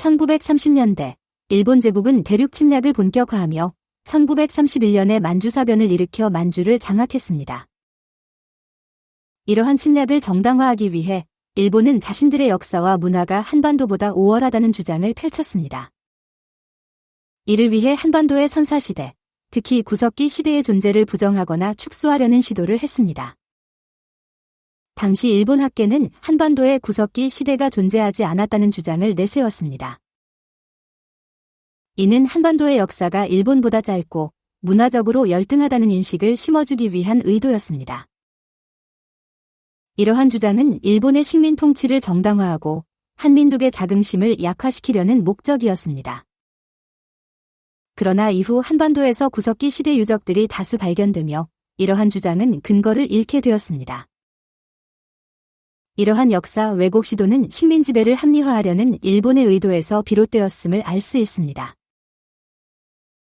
1930년대 일본 제국은 대륙 침략을 본격화하며 1931년에 만주사변을 일으켜 만주를 장악했습니다. 이러한 침략을 정당화하기 위해 일본은 자신들의 역사와 문화가 한반도보다 우월하다는 주장을 펼쳤습니다. 이를 위해 한반도의 선사시대, 특히 구석기 시대의 존재를 부정하거나 축소하려는 시도를 했습니다. 당시 일본 학계는 한반도에 구석기 시대가 존재하지 않았다는 주장을 내세웠습니다. 이는 한반도의 역사가 일본보다 짧고 문화적으로 열등하다는 인식을 심어주기 위한 의도였습니다. 이러한 주장은 일본의 식민 통치를 정당화하고 한민족의 자긍심을 약화시키려는 목적이었습니다. 그러나 이후 한반도에서 구석기 시대 유적들이 다수 발견되며 이러한 주장은 근거를 잃게 되었습니다. 이러한 역사 왜곡 시도는 식민 지배를 합리화하려는 일본의 의도에서 비롯되었음을 알 수 있습니다.